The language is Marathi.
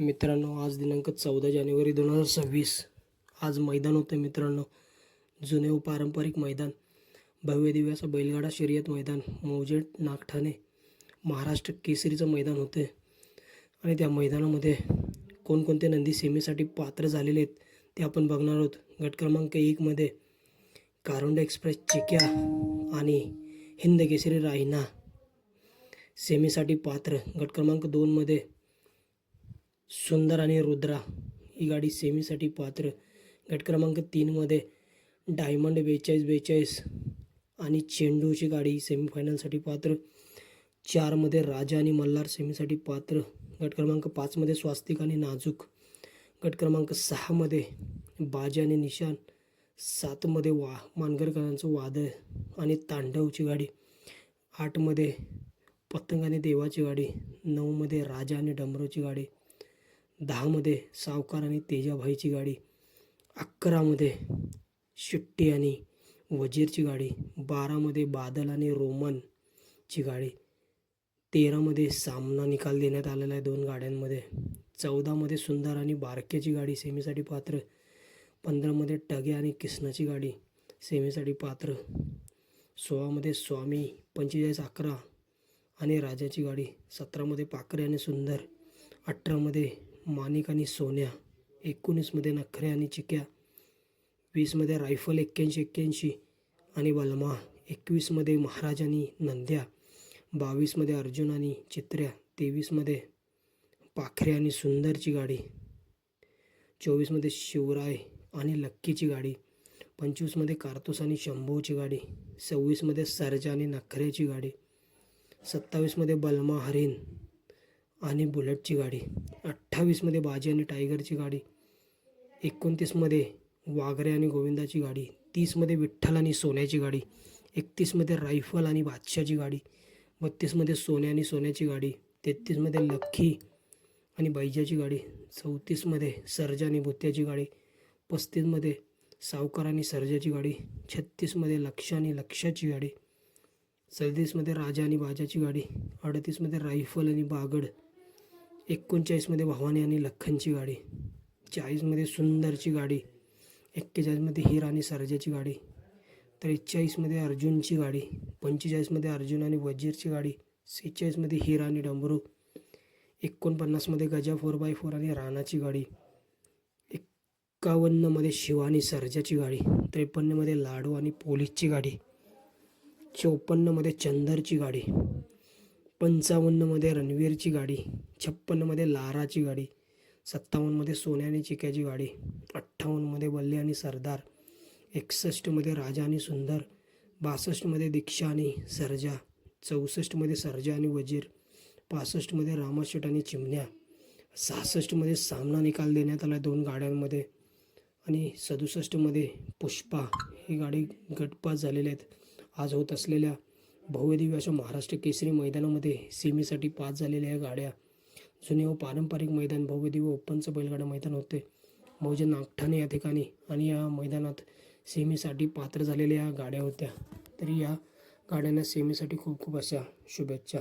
मित्रांनो आज दिनांक चौदा जानेवारी दोन हजार सव्वीस. आज मैदान होतं मित्रांनो. जुने व पारंपरिक मैदान. भव्य दिव्याचा बैलगाडा शर्यत मैदान. मौजे नागठाणे. महाराष्ट्र केसरीचं मैदान होते. आणि त्या मैदानामध्ये कोणकोणते नंदी सेमीसाठी पात्र झालेले आहेत ते आपण बघणार आहोत. गट क्रमांक एकमध्ये कारुंडा एक्सप्रेस चिक्या आणि हिंद केसरी रायना सेमीसाठी पात्र. गट क्रमांक दोनमध्ये सुंदर आणि रुद्रा ही गाडी सेमीसाठी पात्र. गट क्रमांक तीनमध्ये डायमंड बेचाळीस बेचाळीस आणि चेंडूची गाडी सेमीफायनलसाठी पात्र. चारमध्ये राजा आणि मल्हार सेमीसाठी पात्र. गट क्रमांक पाचमध्ये स्वास्तिक आणि नाजूक. गट क्रमांक सहामध्ये बाजा आणि निशान. सातमध्ये वा मानगरकरांचं वादळ आणि तांडवची गाडी. आठमध्ये पतंग आणि देवाची गाडी. नऊमध्ये राजा आणि डमरूची गाडी. दहामध्ये सावकार आणि तेजाभाईची गाडी अकरामध्ये शिट्टी आणि वजीरची गाडी बारामध्ये बादल आणि रोमनची गाडी तेरामध्ये सामना निकाल देण्यात आलेला आहे दोन गाड्यांमध्ये चौदामध्ये सुंदर आणि बारक्याची गाडी सेमीसाठी पात्र पंधरामध्ये टगे आणि किसनाची गाडी सेमीसाठी पात्र सोळामध्ये स्वामी पंचेचाळीस अकरा आणि राजाची गाडी सतरामध्ये पाखरे आणि सुंदर अठरामध्ये माणिक आणि सोन्या एकोणीसमध्ये नखरे आणि चिक्या वीसमध्ये रायफल एक्क्याऐंशी एक्क्याऐंशी आणि बलमा एकवीसमध्ये महाराज आणि नंद्या बावीसमध्ये अर्जुन आणि चित्र्या तेवीसमध्ये पाखरे आणि सुंदरची गाडी चोवीसमध्ये शिवराय आणि लक्कीची गाडी पंचवीसमध्ये कार्तोस आणि शंभूची गाडी सव्वीसमध्ये सरजा आणि नखऱ्याची गाडी सत्तावीसमध्ये बलमा हरिण आणि बुलेटची गाडी. अठ्ठावीसमध्ये बाजी आणि टायगरची गाडी. एकोणतीसमध्ये वाघरे आणि गोविंदाची गाडी. तीसमध्ये विठ्ठल आणि सोन्याची गाडी. एकतीसमध्ये रायफल आणि बादशाची गाडी. बत्तीसमध्ये सोन्या आणि सोन्याची गाडी. तेहतीसमध्ये लख्खी आणि बैजाची गाडी. चौतीसमध्ये सर्जा आणि भुत्याची गाडी. पस्तीसमध्ये सावकार आणि सर्जाची गाडी. छत्तीसमध्ये लक्ष आणि लक्षाची गाडी. सदतीसमध्ये राजा आणि बाजाची गाडी. अडतीसमध्ये रायफल आणि बागड. एकोणचाळीसमध्ये भवानी आणि लखनची गाडी चाळीसमध्ये सुंदरची गाडी एक्केचाळीसमध्ये हिर आणि सरजाची गाडी त्रेचाळीसमध्ये अर्जुनची गाडी पंचेचाळीसमध्ये अर्जुन आणि वजीरची गाडी सेहेचाळीसमध्ये हिर आणि डंबरू एकोणपन्नासमध्ये गजा फोर बाय फोर आणि राणाची गाडी एक्कावन्नमध्ये शिवानी आणि सर्जाची गाडी त्रेपन्नमध्ये लाडू आणि पोलीसची गाडी चौपन्नमध्ये चंदरची गाडी पंचावन्नमध्ये रणवीरची गाडी छप्पन्नमध्ये लाराची गाडी सत्तावन्नमध्ये सोन्याने आणि चिक्याची गाडी अठ्ठावन्नमध्ये बल्ले आणि सरदार एकसष्टमध्ये राजा आणि सुंदर बासष्टमध्ये दीक्षा आणि सर्जा चौसष्टमध्ये सर्जा आणि वजीर पासष्टमध्ये रामाशेट आणि चिमण्या सहासष्टमध्ये सामना निकाल देण्यात आला दोन गाड्यांमध्ये आणि सदुसष्टमध्ये पुष्पा. ही गाडी गटपास झालेल्या आहेत. आज होत असलेल्या भव्यदिव्य अशा महाराष्ट्र केसरी मैदानामध्ये सेमीसाठी पास झालेल्या या गाड्या. जुने व पारंपरिक मैदान भव्यदिव्य ओपनचं बैलगाडा मैदान होते. मौजे नागठाणे या ठिकाणी आणि या मैदानात सेमीसाठी पात्र झालेल्या या गाड्या होत्या. तरी या गाड्यांना सेमीसाठी खूप खूप अशा शुभेच्छा.